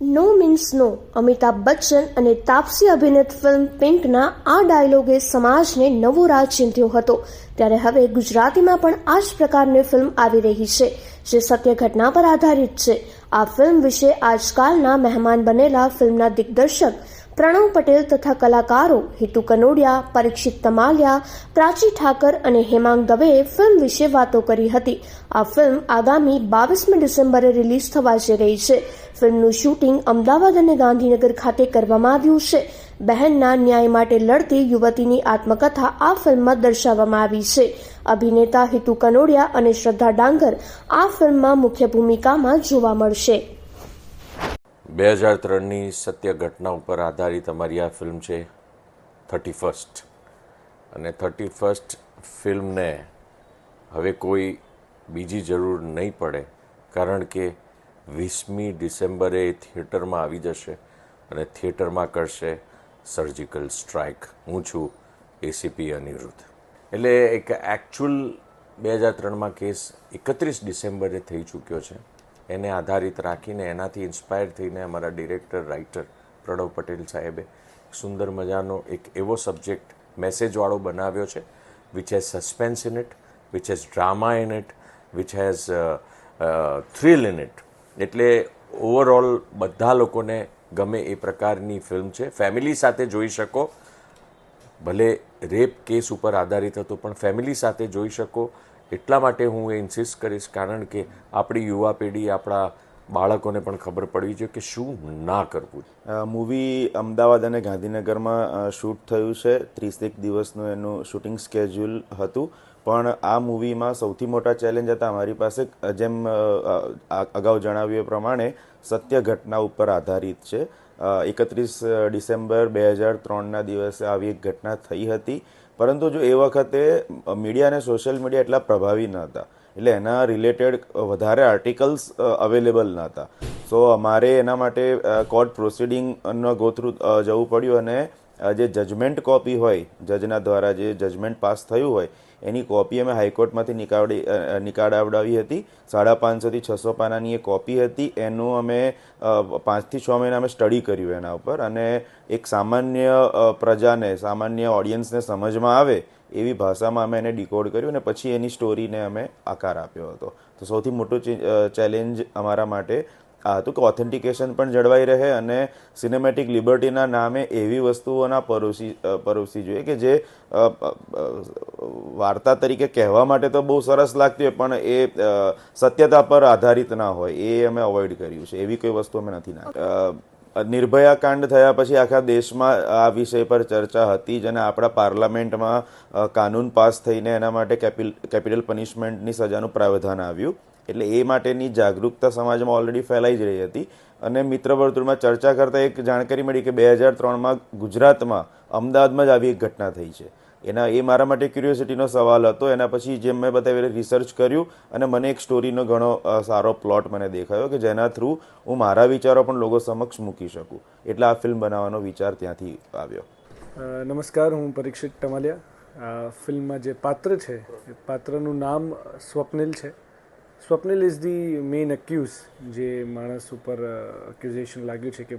No means no Amitabh Bachchan અને Taapsee અભિનીત film પિંકના આ ડાયલોગે સમાજને નવો રાહ ચીંધ્યો હતો. ત્યારે હવે ગુજરાતીમાં પણ આ જ પ્રકારની ફિલ્મ આવી રહી છે, જે સત્ય ઘટના પર આધારિત છે. આ ફિલ્મ વિશે આજકાલના મહેમાન બનેલા ફિલ્મના દિગ્દર્શક પ્રણવ પટેલ તથા કલાકારો હિતુ કનોડિયા, પરીક્ષિત તમાલિયા, પ્રાચી ઠાકર અને હેમાંગ દવેએ ફિલ્મ વિશે વાતો કરી હતી. આ ફિલ્મ આગામી બાવીસમી ડિસેમ્બરે રિલીઝ થવા જઈ રહી છે. ફિલ્મનું શૂટિંગ અમદાવાદ અને ગાંધીનગર ખાતે કરવામાં આવ્યું છે. બહેનના ન્યાય માટે લડતી યુવતીની આત્મકથા આ ફિલ્મમાં દર્શાવવામાં આવી છે. અભિનેતા હિતુ કનોડિયા અને શ્રદ્ધા ડાંગર આ ફિલ્મમાં મુખ્ય ભૂમિકામાં જોવા મળશે. બે હજાર ત્રણની સત્ય ઘટના ઉપર આધારિત અમારી આ ફિલ્મ છે થર્ટી ફર્સ્ટ. અને થર્ટી ફર્સ્ટ ફિલ્મને હવે કોઈ બીજી જરૂર નહીં પડે, કારણ કે વીસમી ડિસેમ્બરે એ થિયેટરમાં આવી જશે અને થિયેટરમાં કરશે સર્જિકલ સ્ટ્રાઇક હું છું એસીપી અનિરુદ્ધ. એટલે એક એકચ્યુઅલ બે હજાર ત્રણમાં કેસ એકત્રીસ ડિસેમ્બરે થઈ ચૂક્યો છે. એને આધારિત રાખીને એનાથી ઇન્સ્પાયર થઈને અમારા ડિરેક્ટર રાઇટર પ્રણવ પટેલ સાહેબે સુંદર મજાનો એક એવો સબ્જેક્ટ મેસેજવાળો બનાવ્યો છે which has suspense in it which has drama in it which has thrill in it એટલે ઓવરઓલ બધા લોકોને ગમે એ પ્રકારની ફિલ્મ છે. ફેમિલી સાથે જોઈ શકો. ભલે રેપ કેસ ઉપર આધારિત હતો, પણ ફેમિલી સાથે જોઈ શકો. એટલા માટે હું એ ઇન્સિસ્ટ કરીશ, કારણ કે આપણી યુવા પેઢી, આપણા બાળકોને પણ ખબર પડવી જોઈએ કે શું ના કરવું. મૂવી અમદાવાદ અને ગાંધીનગરમાં શૂટ થયું છે. ત્રીસેક દિવસનું એનું શૂટિંગ સ્કેડ્યુલ હતું. પણ આ મૂવીમાં સૌથી મોટા ચેલેન્જ હતા અમારી પાસે જેમ અગાઉ જણાવ્યું એ પ્રમાણે સત્ય ઘટના ઉપર આધારિત છે. એકત્રીસ ડિસેમ્બર બે હજાર ત્રણના દિવસે આવી એક ઘટના થઈ હતી. પરંતુ જો એ વખતે મીડિયા અને સોશિયલ મીડિયા એટલા પ્રભાવી ન હતા. એટલે એના રિલેટેડ વધારે આર્ટિકલ્સ અવેલેબલ ન હતા. સો અમારે એના માટે કોર્ટ પ્રોસિડિંગનો ગોથ્રુ જવું પડ્યું અને જે જજમેન્ટ કોપી હોય જજના દ્વારા જે જજમેન્ટ પાસ થયું હોય એની કોપી અમે હાઈકોર્ટમાંથી નીકાળી અ, નીકાળાવડાવી હતી. સાડા પાંચસોથી છસો પાનાની એ કોપી હતી. એનું અમે પાંચથી છ મહિના અમે સ્ટડી કર્યું એના ઉપર. અને એક સામાન્ય પ્રજાને સામાન્ય ઓડિયન્સને સમજમાં આવે એવી ભાષામાં અમે એને ડીકોડ કર્યું અને પછી એની સ્ટોરીને અમે આકાર આપ્યો હતો. તો સૌથી મોટો ચેલેન્જ અમારા માટે હતું કે ઓથેન્ટિકેશન પણ જળવાઈ રહે અને સિનેમેટિક લિબર્ટીના નામે એવી વસ્તુઓના પરોસી પરોસી જોઈએ કે જે વાર્તા તરીકે કહેવા માટે તો બહુ સરસ લાગતી હોય, પણ એ સત્યતા પર આધારિત ના હોય, એ અમે અવોઇડ કર્યું છે. એવી કોઈ વસ્તુ અમે નથી નાખી. નિર્ભયા કાંડ થયા પછી આખા દેશમાં આ વિષય પર ચર્ચા હતી જ અને આપણા પાર્લામેન્ટમાં કાનૂન પાસ થઈને એના માટે કેપિટલ પનિશમેન્ટની સજાનું પ્રાવધાન આવ્યું. એટલે એ માટેની જાગૃતતા સમાજમાં ઓલરેડી ફેલાઈ જ રહી હતી. અને મિત્ર વર્તુળમાં ચર્ચા કરતાં એક જાણકારી મળી કે બે હજાર ત્રણમાં ગુજરાતમાં અમદાવાદમાં જ આવી એક ઘટના થઈ છે. એના, એ મારા માટે ક્યુરિયોસિટીનો સવાલ હતો. એના પછી જેમ મેં બતાવી રિસર્ચ કર્યું અને મને એક સ્ટોરીનો ઘણો સારો પ્લોટ મને દેખાયો કે જેના થ્રુ હું મારા વિચારો પણ લોકો સમક્ષ મૂકી શકું. એટલે આ ફિલ્મ બનાવવાનો વિચાર ત્યાંથી આવ્યો. નમસ્કાર, હું પરીક્ષિત ટમાલિયા. ફિલ્મમાં જે પાત્ર છે, એ પાત્રનું નામ સ્વપ્નિલ છે. Swapnil is the main accuse જે માણસ ઉપર એક્યુઝેશન લાગ્યું છે કે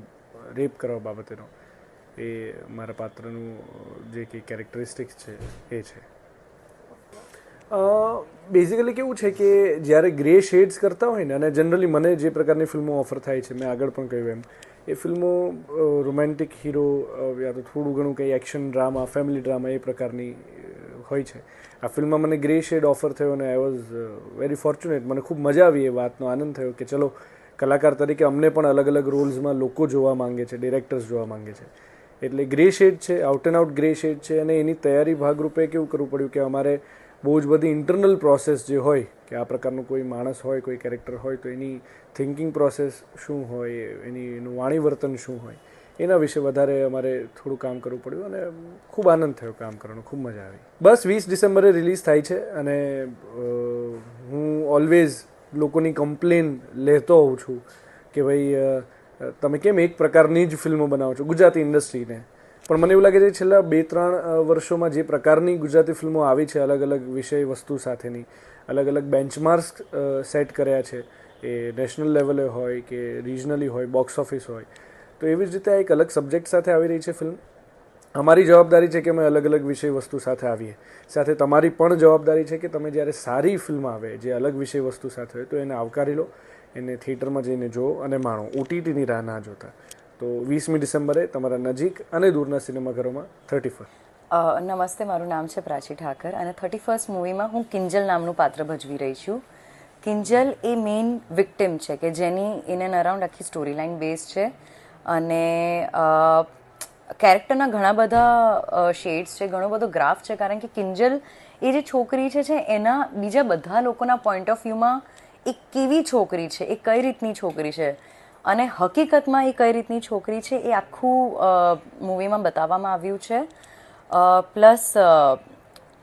રેપ કરવા બાબતેનો. એ મારા પાત્રનું જે કંઈ કેરેક્ટરિસ્ટિક્સ છે, એ છે. બેઝિકલી કેવું છે કે જ્યારે ગ્રે શેડ્સ કરતા હોય ને, અને જનરલી મને જે પ્રકારની ફિલ્મો ઓફર થાય છે, મેં આગળ પણ કહ્યું એમ, એ ફિલ્મો રોમેન્ટિક હીરો યા તો થોડું ઘણું કંઈ એક્શન ડ્રામા ફેમિલી ડ્રામા એ પ્રકારની હોય છે. આ ફિલ્મમાં મને ગ્રે શેડ ઓફર થયો અને આઈ વોઝ વેરી ફોર્ચ્યુનેટ મને ખૂબ મજા આવી એ વાતનો આનંદ થયો કે ચલો, કલાકાર તરીકે અમને પણ અલગ અલગ રોલ્સમાં લોકો જોવા માંગે છે ડિરેક્ટર્સ જોવા માંગે છે. એટલે ગ્રે શેડ છે out and out grey shade છે અને એની તૈયારી ભાગરૂપે કેવું કરવું પડ્યું કે અમારે બહુ જ બધી ઇન્ટરનલ પ્રોસેસ જે હોય, કે આ પ્રકારનું કોઈ માણસ હોય, કોઈ કેરેક્ટર હોય, તો એની થિંકિંગ પ્રોસેસ શું હોય, એની એનું વાણી વર્તન શું હોય એના વિશે વધારે અમારે થોડું કામ કરવું પડ્યું અને ખૂબ આનંદ થયો કામ કરવાનો, ખૂબ મજા આવી. બસ વીસ ડિસેમ્બરે રિલીઝ થાય છે અને હું ઓલવેઝ લોકોની કમ્પ્લેન લેતો હોઉં છું કે ભાઈ તમે કેમ એક પ્રકારની જ ફિલ્મો બનાવો છો ગુજરાતી ઇન્ડસ્ટ્રીને પણ મને એવું લાગે છે છેલ્લા બે ત્રણ વર્ષોમાં જે પ્રકારની ગુજરાતી ફિલ્મો આવી છે અલગ અલગ વિષય વસ્તુ સાથેની અલગ અલગ બેન્ચમાર્ક્સ સેટ કર્યા છે. એ નેશનલ લેવલે હોય કે રિજનલી હોય બોક્સ ઓફિસ હોય. તો એવી જ રીતે આ એક અલગ સબ્જેક્ટ સાથે આવી રહી છે ફિલ્મ અમારી જવાબદારી છે કે અમે અલગ અલગ વિષય વસ્તુ સાથે આવીએ. સાથે તમારી પણ જવાબદારી છે કે તમે જ્યારે સારી ફિલ્મ આવે, જે અલગ વિષય વસ્તુ સાથે હોય, તો એને આવકારી લો, એને થિયેટરમાં જઈને જુઓ અને માણો. ઓટીટીની રાહ ના જોતા. તો વીસમી ડિસેમ્બરે તમારા નજીક અને દૂરના સિનેમાઘરોમાં થર્ટી ફર્સ્ટ નમસ્તે, મારું નામ છે પ્રાચી ઠાકર અને થર્ટી ફર્સ્ટ મૂવીમાં હું કિંજલ નામનું પાત્ર ભજવી રહી છું. કિંજલ એ મેઇન વિક્ટિમ છે કે જેની ઇન એન્ડ અરાઉન્ડ આખી સ્ટોરી લાઇન બેઝ છે. અને કેરેક્ટરના ઘણા બધા શેડ્સ છે, ઘણો બધો ગ્રાફ છે, કારણ કે કિંજલ એ જે છોકરી છે છે, એના બીજા બધા લોકોના પોઈન્ટ ઓફ વ્યૂમાં એ કેવી છોકરી છે, એ કઈ રીતની છોકરી છે? અને હકીકતમાં એ કઈ રીતની છોકરી છે, એ આખું મૂવીમાં બતાવવામાં આવ્યું છે. પ્લસ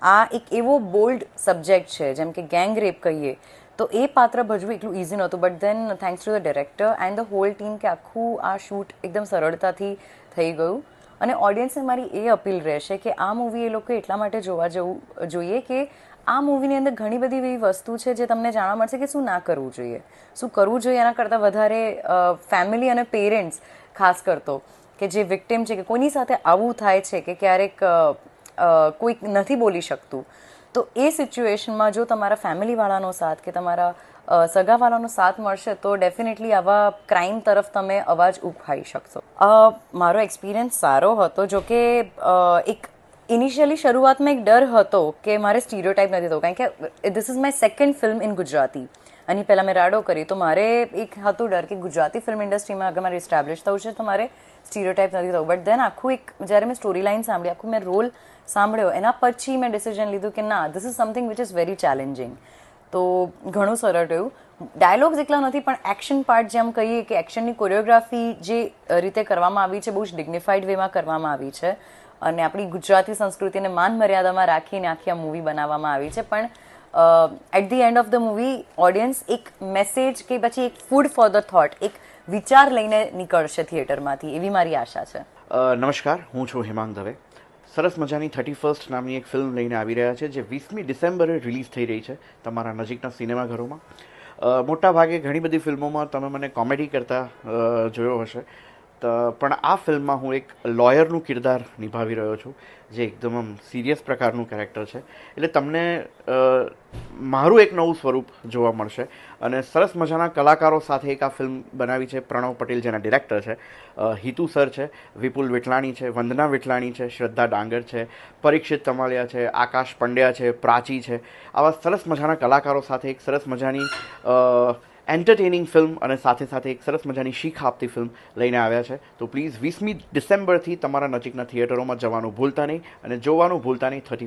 આ એક એવો બોલ્ડ સબ્જેક્ટ છે, જેમ કે ગેંગ રેપ કહીએ તો એ પાત્ર ભજવું એટલું ઇઝી નહોતું. But then thanks to the director and the whole team કે આખું આ શૂટ એકદમ સરળતાથી થઈ ગયું. અને ઓડિયન્સને મારી એ અપીલ રહેશે કે આ મૂવી એ લોકો એટલા માટે જોવા જવું જોઈએ કે આ મૂવીની અંદર ઘણી બધી એવી વસ્તુ છે જે તમને જાણવા મળશે કે શું ના કરવું જોઈએ. શું કરવું જોઈએ એના કરતાં વધારે ફેમિલી અને પેરેન્ટ્સ ખાસ કરતો કે જે વિક્ટિમ છે કે કોઈની સાથે આવું થાય છે કે ક્યારેક અ, નથી બોલી શકતું. તો એ સિચ્યુએશનમાં જો તમારા ફેમિલીવાળાનો સાથ કે તમારા સગાવાળાનો સાથ મળશે, તો ડેફિનેટલી આવા ક્રાઇમ તરફ તમે અવાજ ઉઠાવી શકશો. મારો એક્સપિરિયન્સ સારો હતો, જો કે એક ઇનિશિયલી શરૂઆતમાં એક ડર હતો કે મારે સ્ટીરિયોટાઈપ નથી થવું કારણ કે this is my second film in Gujarati. અને પહેલાં મેં રાડો કરી, તો મારે એક હતું ડર કે ગુજરાતી ફિલ્મ ઇન્ડસ્ટ્રીમાં આગળ મારે ઇસ્ટાબ્લિશ થવું છે, તો મારે સ્ટીરિયોટાઈપ નથી થવું. બટ દેન આખું એક, જ્યારે મેં સ્ટોરી લાઈન સાંભળી, આખું મેં રોલ સાંભળ્યો, એના પછી મેં ડિસિઝન લીધું કે ના this is something which is very challenging તો ઘણું સરળ રહ્યું. ડાયલોગ્સ એકલા નથી, પણ એક્શન પાર્ટ જેમ કહીએ કે એક્શનની કોરિયોગ્રાફી જે રીતે કરવામાં આવી છે, બહુ જ ડિગ્નિફાઈડ વેમાં કરવામાં આવી છે. અને આપણી ગુજરાતી સંસ્કૃતિને માન મર્યાદામાં રાખીને આખી આ મૂવી બનાવવામાં આવી છે. પણ at the end of the movie audience એક મેસેજ કે પછી એક ફૂડ ફોર ધ થોટ એક વિચાર લઈને નીકળશે થિયેટરમાંથી એવી મારી આશા છે. નમસ્કાર, હું છું હેમાંગ દવે. સરસ મજાની થર્ટી ફર્સ્ટ નામની એક ફિલ્મ લઈને આવી રહ્યા છે, જે વીસમી ડિસેમ્બરે રિલીઝ થઈ રહી છે તમારા નજીકના સિનેમાઘરોમાં મોટા ભાગે ઘણી બધી ફિલ્મોમાં તમે મને કોમેડી કરતા જોયો હશે. પણ આ ફિલ્મમાં હું એક લોયરનું કિરદાર નિભાવી રહ્યો છું, જે એકદમ આમ સિરિયસ પ્રકારનું કેરેક્ટર છે. એટલે તમને મારું એક નવું સ્વરૂપ જોવા મળશે અને સરસ મજાના કલાકારો સાથે એક આ ફિલ્મ બનાવી છે પ્રણવ પટેલ, જેના ડિરેક્ટર છે હિતુ સર છે, વિપુલ વિઠલાણી છે, વંદના વિઠલાણી છે, શ્રદ્ધા ડાંગર છે, પરીક્ષિત તમાલિયા છે, આકાશ પંડ્યા છે, પ્રાચી છે. આવા સરસ મજાના કલાકારો સાથે એક સરસ મજાની એન્ટરટેનિંગ ફિલ્મ અને સાથે સાથે એક સરસ મજાની શીખ આપતી ફિલ્મ લઈને આવ્યા છે. તો પ્લીઝ વીસમી ડિસેમ્બરથી તમારા નજીકના થિયેટરોમાં જવાનું ભૂલતા નહીં અને જોવાનું ભૂલતા નહીં થર્ટી